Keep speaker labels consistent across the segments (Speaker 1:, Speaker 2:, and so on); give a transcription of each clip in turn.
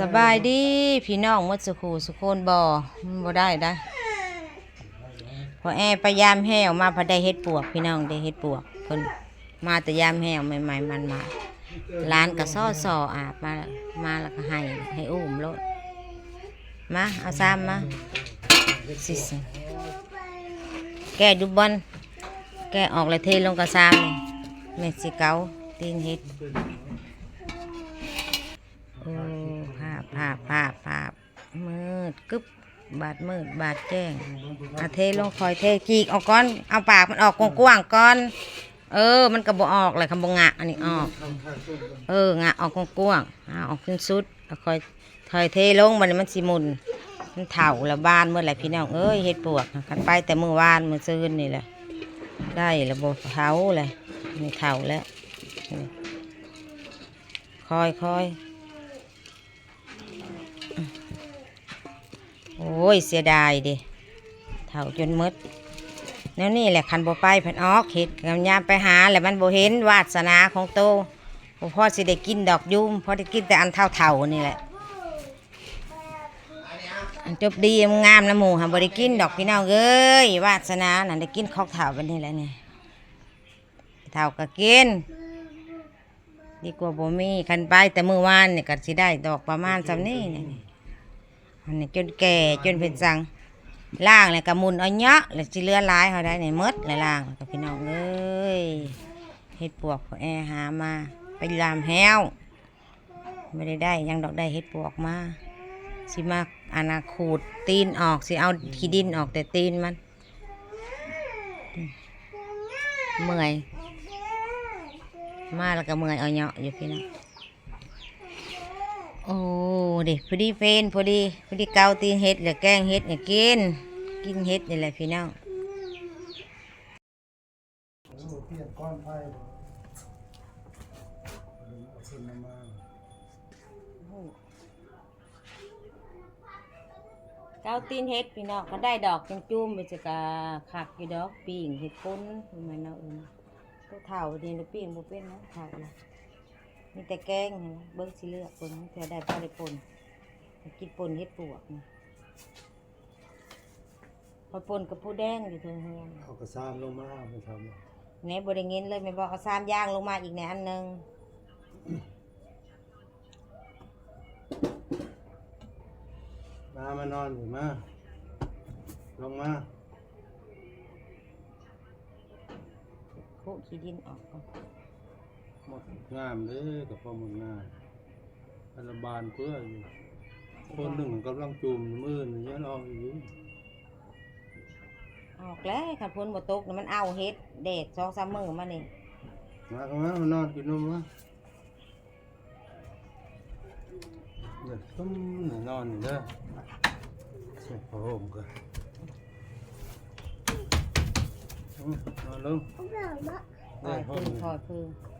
Speaker 1: สบายดีพี่น้องมดสุขูสุคนบ่มันบ่ได้ได้พอแอไปยามแห้วมาพอได้เฮ็ดปวก พี่น้องได้เฮ็ดปวกเพิ่นมาแต่ยามแห้วใหม่ๆมันมาร้านก็ซ้อซออาบมามาแล้วก็ให้ให้อุ้มโลดมาเอาซ้ำมาสิสแกดูบอลแกออกแล้วเทลงกระซ้ำเม็ดสิเกาตีนเฮ็ด โอ้ภาพภาพภาพภาพมื ดกึบบาดมืดบาดแจ้งอาเทลงคอยเทกีกออกก้อนเอาปากมันออกกว้างๆก่อน เออ มันก็บ่ออกเลยคำบงะอันนี้ออก เอองะออกกว้างๆเอาออกขึ้นสุดเอาคอยถอยเทลงมันมันสิหมุนมันเถ่าล้วบ้านเมื่อไรพี่น้องเอ้ยเฮ็ดปวกกันไปแต่เมื่อวานเมื่อซื่นนี่แหละได้แล้วบ่เท้าเลยนี่เถ่าแล้วคอยคอย อ้ยเสียดายดิเถ่าจนหมดแล้วนี่แหละคันโบไปเพันออกเห็ดกำยามไปหาแล้วมันโบเห็นวาสนาของโตบ่พ่อสิได้กินดอกยุ่มพ่อได้กินแต่อันเท่าเท่านี่แหละอันจบดีงามนะหมูค่ะบ่ได้กินดอกพี่น้องเอ้ยวาสนานั่นได้กินข้าวเท่ากันนี่แหละเนี่ยเท่าก็กินดีกว่าโบมีคันไปแต่มือวานเนี่ยก็สิได้ดอกประมาณซำนี้นี่ย อันนี้จนแก่จนเป็นสังล่างเลยกระมุนเอาเยอะเลยสิเลือหลายเขาได้ในมดเลยล่างกับพี่น้องเอ้ยเฮ็ดปวกพอแอหามาไปลามแห้วไม่ได้ได้ยังดอกได้เฮ็ดปวกมาสิมาอนาขูดตีนออกสิเอาขี้ดินออกแต่ตีนมันเมื่อยมาแล้วก็เมื่อยเอาเนาะอยู่พี่น้อง โอ้เด็กพอดีเฟนพอดีพอดีเกาตีนเห็ดหรือแกงเห็ดเนี่ยกิน กินเห็ดนี่แหละพี่น้องเกาตีนเห็ดพี่น้องก็ได้ดอกจังจุ่มไปจะกะขักอยู่ดอกปิ่งเห็ดปุ้นทำไมเนาะเอิ้นตัวเท่าดีนะปิ่งบ่เป็นนะเท่าเลย มีแต่แกงนี่นะเบิ้งสิเลือกคนเธอได้พอได้ปนไปกินปนเห็ดปวกนี่พอปนกับผู้แดงอยู่เทิงเฮือน
Speaker 2: เอากระซามลงมาไปทำ
Speaker 1: แหนบริเงินเลยไม่บอกเอาสามย่างลงมาอีกในอันหนึ่ง
Speaker 2: มามานอนอยู่มา ลงมา
Speaker 1: คุขี้ดินออกก่อน
Speaker 2: หมดงามเลยกับพ่อมึงงามพยาบาลเพื่ออยู่ คนหนึ่งกำลังจุ่มมือนี่ยังออกอยู่
Speaker 1: ออกแล้วขันพ้นบ่ตกน่ะมันเอาเฮ็ดเด็ดสองสามมือมานี่
Speaker 2: มาเข้ามามานอนกินนมมาเดี๋ยวต้มนี่นอนนี่เด้อใส่ผ้าห่มกันอืมนอนลง
Speaker 1: คอ
Speaker 2: ได้
Speaker 1: ย
Speaker 2: ห้อ
Speaker 1: พึ่
Speaker 2: ง
Speaker 1: งคอยพึ่ง
Speaker 2: อืม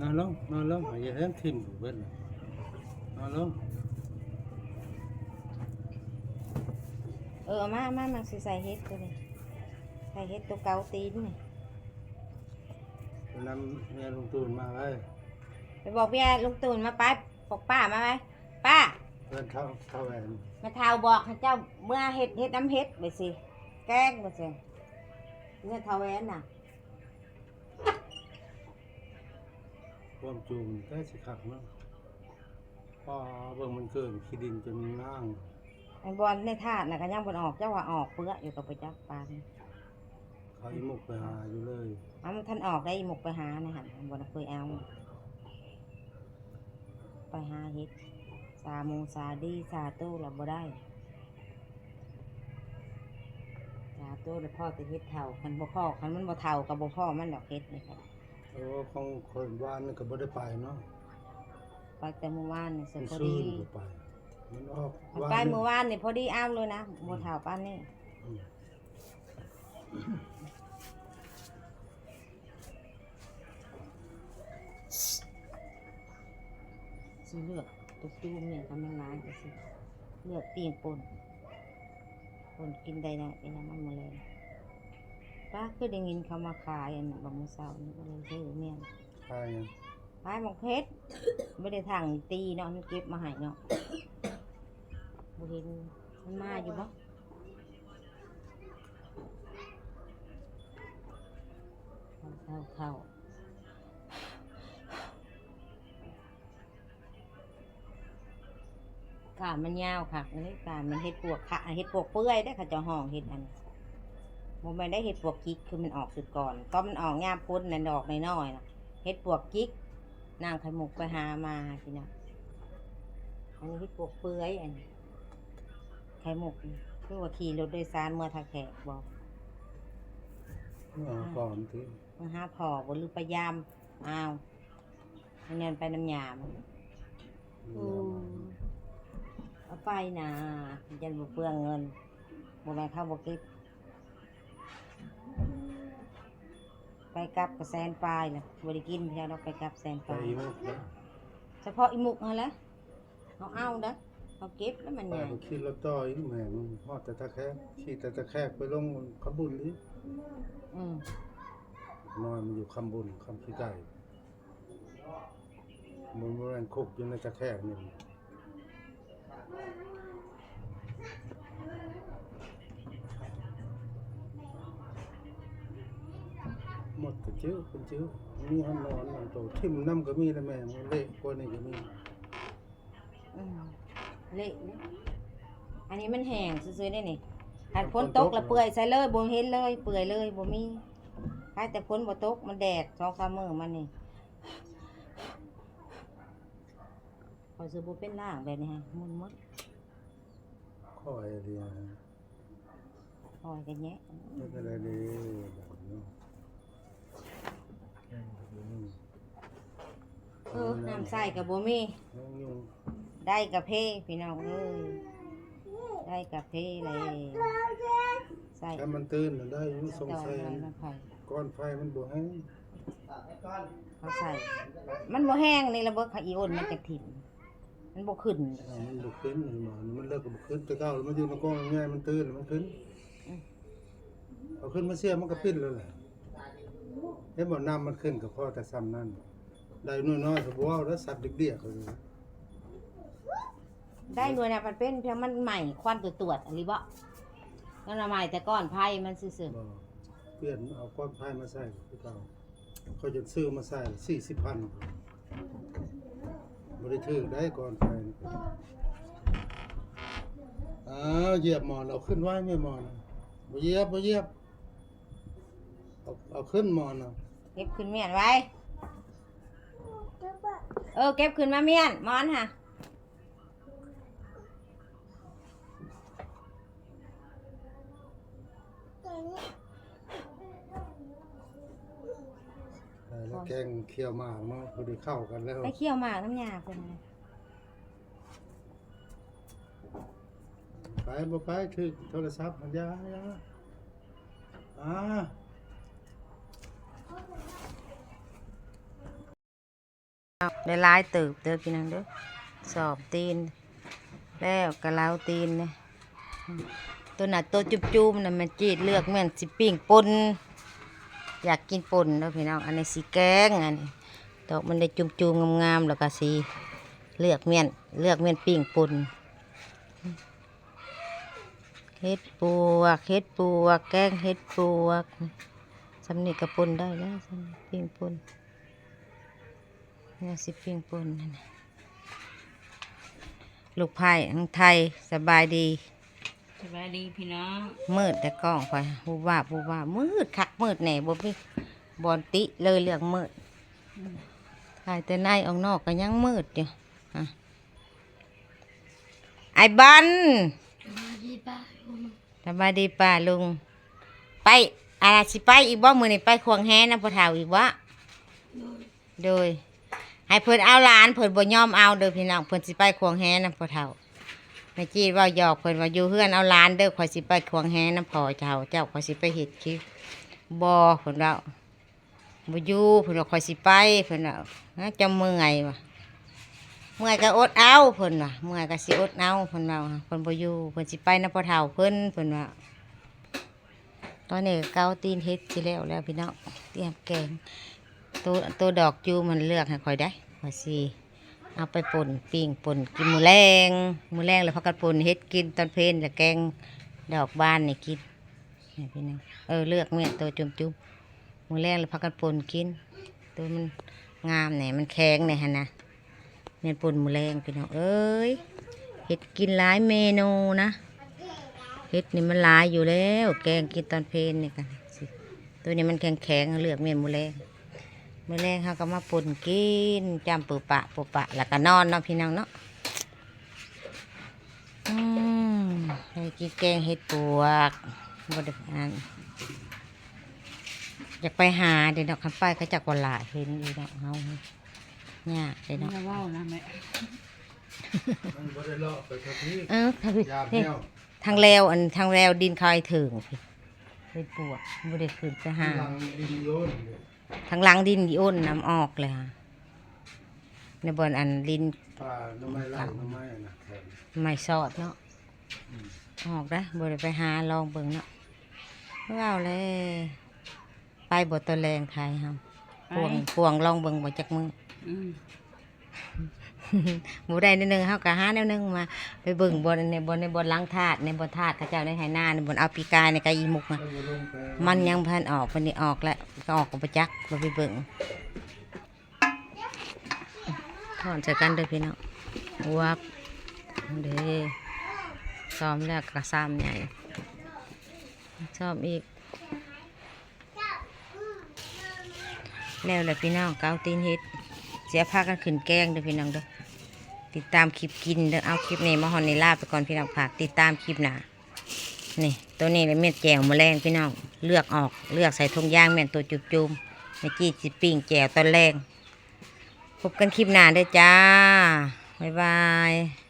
Speaker 2: นอนลงนอนลงอย่าเล่นทิ่มอยู่เบิ้ลนอนลง
Speaker 1: เออเอามามามันสิใส่เฮ็ดตัวนี้ใส่เฮ็ดตัวเกาตีนนี่
Speaker 2: นำเมียลุงตูนมาไว้
Speaker 1: ไปบอกพี่ลุงตูนมาไปบอกป้ามาไหมป้า
Speaker 2: เพื่อนเท่าเท่าแหวน
Speaker 1: มาเท้าบอกให้เจ้าเมื่อเฮ็ดเฮ็ดน้ำเฮ็ดไปสิแกล้งไปสิเนื้อเท้าแหวนน่ะ
Speaker 2: ความจูงได้สิขักเนาะพอเบิ่งมันเกินขี้ดินจนนั่ง
Speaker 1: ไอ้บอลในถาดน่ะก็ยังบนออกเจ้าว่าออกเปลือกอยู่กับไปจักปาน
Speaker 2: เขาอีมุกไปหาอยู่เลย
Speaker 1: เอามันท่านออกได้อีหมกไปหานะฮะบนเคยเอา ไปหาเฮ็ดสาโมงสาดีสาโต้เราบ่ได้สาโต้แล้วพ่อจะเฮ็ดเท่าคันบ่พ่อคันมันบ่เท่ากับบ่พ่อมันดอกเฮ็ดนี่ครับ
Speaker 2: โอ้ของคนบ้านนี่ก็บ่ได้ไปเนาะ
Speaker 1: ไปแต่เมื่อวานนี่สุด
Speaker 2: ที่
Speaker 1: พอ
Speaker 2: ซื่
Speaker 1: ดี
Speaker 2: นก็ไปมันออก
Speaker 1: มันไปเมื่อวานนี่พอดีอ้าวเลยนะบ่เท่าปานนี้
Speaker 2: อืม
Speaker 1: สิเลือกตุกตูมเนี่ยกำลังร้ายก็สิเลือกเตียงปนปนกินได้นะเป็นน้ำมันแมลง ป้าคือได้ยินเขามาขายอันนั้นบางมื้อเช้านี่ก็เลยซื้อเมี่ยง
Speaker 2: ใครยัง
Speaker 1: ขขายหมกเพชรไม่ได้ทางตีเนาะมันเก็บมาให้เนาะบ่เห็นมันมาอยู่บ่เข้าเข้าเข้าการมันยาวค่ะเลยการมันเฮ็ดปวกค่ะเฮ็ดปวกเปื่อยได้อค่ะเจะห้องเฮ็ดอัน โมแมนได้เฮ็ดปวกกิ๊กคือมันออกสุดก่อนตอนมันออกงามพ้นนั่นดอกน้อยๆนะเฮ็ดปวกกิ๊กนางไข่มุกไปหามาพี่นะอันนี้เฮ็ดปวกเปื่อยอันนี้ไข่มุกนี่คือว่าขี่รถโดยสารเมื่อทาแขกบอก
Speaker 2: เอาก่อนที่
Speaker 1: มาหาพ่อบหรือพยายามอ้าวให้เงินไปน้ำยามันเอาไปนะยันบ่เปลืองเงินบ่แม่นเข้าบ่เก็บ ไปกลับกับแสนปลายน่ะบ่ได้กินเพียงเราไปกลับแสนป
Speaker 2: ไป
Speaker 1: ลาย
Speaker 2: มุกนะ
Speaker 1: เฉพาะอีมุกนั่นแหละเอาเอาเด้อเอาเก็บแล้วมัน
Speaker 2: ไป
Speaker 1: ใหญ่
Speaker 2: บ่ขี่รถต่ออีกแม่มันฮอดแต่ตะแคกขี่แต่ตะแคกไปลงคำบุญนี่
Speaker 1: อืม
Speaker 2: นอนมันอยู่คำบุญคำขี้ไก่มันบ่แม่นคุกอยู่ในตะแคกนี่ หมดก็จื้อเป็นจื้อมีหันนอนมันโตทิ่มน้ำก็มีแล้วแม่มันเละกว่านี้ก็มี
Speaker 1: อืมเละเนี่ยอันนี้มันแห้งซื่อๆได้นี่ถ้าฝนตกแล้วเปื่อยใส่เลยบ่เห็นเลย เปื่อยเลยบ่มีใครแต่ฝนบ่ตกมันแดด2-3มื้อมันนี่ขอยสิบ่เป็นล่างแบบนี้ฮะมุนหมด
Speaker 2: ค่อยเรียน
Speaker 1: คอยกันแยะ
Speaker 2: ไม่เป็นไรเลยแบบนี้แกงแบบนี้
Speaker 1: เออน้ำใส่กับบ่มี
Speaker 2: น้องยุง
Speaker 1: ได้กับเพพี่น้องเอ้ยได้กับเพเลยใส่
Speaker 2: ถ้ามันตื่นน่ะได้อยุ่งสง
Speaker 1: ต่อ
Speaker 2: สัย
Speaker 1: ไม้มาไผ่
Speaker 2: ก้อนไฟมันบ่ให้
Speaker 1: เขาใส่ มันบ่แห้งนี่ระเบิดขาอีโอนมันจะถิ่มมันบ่ขึ้น
Speaker 2: อ่ามันบ่ขึ้นมันมามันเลิกก็บ่ขึ้นแต่เก่ามันอยู่ในกล้องง่ายมันตื่นแล้วมันขึ้น
Speaker 1: อืม
Speaker 2: เอาขึ้นมาเสียมันก็ปิ้นแล้วแหละเห็นบ่น้ำมันขึ้นก็พอแต่ซ้ำนั่น ได้น้อยๆก็บ่เอาแล้วสัตว์เด็กๆก็เลย
Speaker 1: ได้หน่วยน่ะมันเป็นเพียงมันใหม่ควันตัวตรวจอันนี้บ่นั่นน่ะใหม่แต่ก้อนไผ่มันซื่อ
Speaker 2: บ่เปลี่ยนเอาก้อนไฟมาใส่คือเก่าเขาจะซื้อมาใส่40,000บ่ได้ถือได้ก้อนไฟอ้าวเหยียบหมอนเอาขึ้นไว้ไม่หมอนบ่เหยียบบ่เหยียบเอาเอาขึ้นหมอนน่ะ
Speaker 1: ๆเก็บขึ้นเมียนไว้ เออ เก็บขึ้นมาเมียนมอนค่ะ
Speaker 2: ใส่แล้วแกงเคี่ยวหมากเนาะพอดีเข้ากันแล้ว
Speaker 1: ไปเคี่ยวหมากน้ำยาเพิ่นน่ะ
Speaker 2: ไปบ่ไปถึกโทรศัพท์มันยายาอ่า
Speaker 1: ได้ลายตืบเด้อพี่น้องเด้อสอบตีน แล้วกะลาวตีนเนี่ยตัวหน่ะตัวจุบๆน่ะมันจีดเลือกแม่นสิปิ้งปนอยากกินปนเด้อพี่น้องอันนี้สีแกงอันนี้ดอกมันได้จุบๆงามๆแล้วก็สีเลือกแม่นเลือกแม่นปิ้งปนเฮ็ดปวกเฮ็ดปวก แกงเฮ็ดปวกสำนีกระป่นได้แล้วสำนีปิ้งป่น นี่สิปิ้งป่นนั่นน่ะลูกไผ่ทั้งไทยสบายดี
Speaker 3: สบายดีพี่น้อง
Speaker 1: มืดแต่กล้องไปบูบาบบูบาบมืดคักมืดแหน่บ่มีบอนติเลยเรื่องมืดถ่ายแต่ในออกนอกก็ยังมืดอยู่ฮะไอ้บันสบายดีป้าลุง ไปอะไรสิไปอีกบ่มือนี่ไปควงแฮนะพ่อเฒ่าอีกบ่โดย ให้เพิ่นเอาหลานเพิ่นบ่ยอมเอาเด้อพี่น้องเพิ่นสิไปควงแฮนำพ่อเฒ่าแม่จีดว่าหยอกเพิ่นว่าอยู่เฮือนเอาหลานเด้อข่อยสิไปควงแฮนำพ่อเจ้าเจ้าข่อยสิไปเฮ็ดคลิปบ่เพิ่นว่าบ่อยู่เพิ่นว่าข่อยสิไปเพิ่นว่าจะเมื่อยว่ะเมื่อยก็อดเอาเพิ่นว่าเมื่อยก็สิอดเอาเพิ่นว่าเพิ่นบ่อยู่เพิ่นสิไปนำพ่อเฒ่าเพิ่นเพิ่นว่าตอนนี้ก็เกาตีนเฮ็ดสิแล้วแล้วพี่น้องเตรียมแกง ตัวตัวดอกจูมันเลือกให้คอยได้ขอยสิเอาไปป่นปิ้งป่นกินมูแรงมูแรงแล้วพักกันป่นเฮ็ดกินตอนเพลนแล้วแกงดอกบานนี่กินนี่พี่น้องเออเลือกเมียตัวจุ่มจุ่มมูแรงแล้วพักกันป่นกิน ตัวมันงามเนี่ยมันแข็งเนี่ยฮะนะเมียป่นมูแรงพี่น้องเอ้ยเฮ็ดกินหลายเมนูนะเฮ็ดนี่มันหลายอยู่แล้ว แกงกินตอนเพลนนี่กันตัวนี้มันแข็งแข็งเลือกเมียนหมูแรง มื่อแรงเขาก็มาปุ่นกินจำปูปะปูปะ แล้วก็นอนเนาะพี่น้องเนาะอืมให้กินแกงเห็ดปวกบไดอ่านอยากไปหาเดี๋ยวดอกคำไปเขาจักว่าหลายเห็นอยู่เนาะเขาเนี่ยากเดี๋ยว
Speaker 3: ไม่
Speaker 1: เนาะ
Speaker 3: ได้ว่าวนะแม่
Speaker 2: มันบ่ได้เลาะไปครับพี่
Speaker 1: เออทางพี่
Speaker 2: ยาม
Speaker 1: นี่
Speaker 2: แนว
Speaker 1: ทางแรวอันทางแรวดินคอยถึงพี่เห็ดปวกบ่ได้ขึ้นไปหา
Speaker 2: หลังดินโยนเนี่ย
Speaker 1: ทางหลังดินอีอ้นน้ำออกเลยค่ะในบอนอันดิน
Speaker 2: ป่าหน้ำไม้ไร่หน้ำไม้อะนะแถม
Speaker 1: ไม่สอดเนาะออกได้บ่ได้ไปหาลองเบิ่งเนาะว้าวเลย ไปบ่ตัวแรงไทยครับพวงพวงลองเบิ่งบ่จักมือ
Speaker 3: อืม
Speaker 1: บ่ได้นิดนึงเฮาก็หาแนวหนึงมาไปเบิ่งบ่ในบ่ในบ่ล้างถาดในบ่ถาดเขาเจ้าในไหหน้าในบ่เอาปีกายในกะอีมุกน่ะ
Speaker 2: แล้วก็ลงไป
Speaker 1: มันยังพันออกวันนี้ออกแล้วก็ออกกับประจักเราไปเบิ่งถอนใส่กันเด้อพี่น้องวับเด้ซ้อมแล้วกระซ้ำใหญ่ซ้อมอีกแล้วแหละพี่น้องเกาตีนเฮ็ดเสียผ้ากันขึ้นแกงเด้อพี่น้องเด้อ ติดตามคลิปกินเด้อเอาคลิปนี้มาฮอนในลาไปก่อนพี่น้องฝากติดตามคลิปหนานี่ตัวนี้เลยเม็ดแจวแรงพี่น้องเลือกออกเลือกใส่ทงย่างเม็ดตัวจุบจุมเมื่อกี้จิปิ้งแจวตอนแรกพบกันคลิปหน้าเด้อจ้าบ๊ายบาย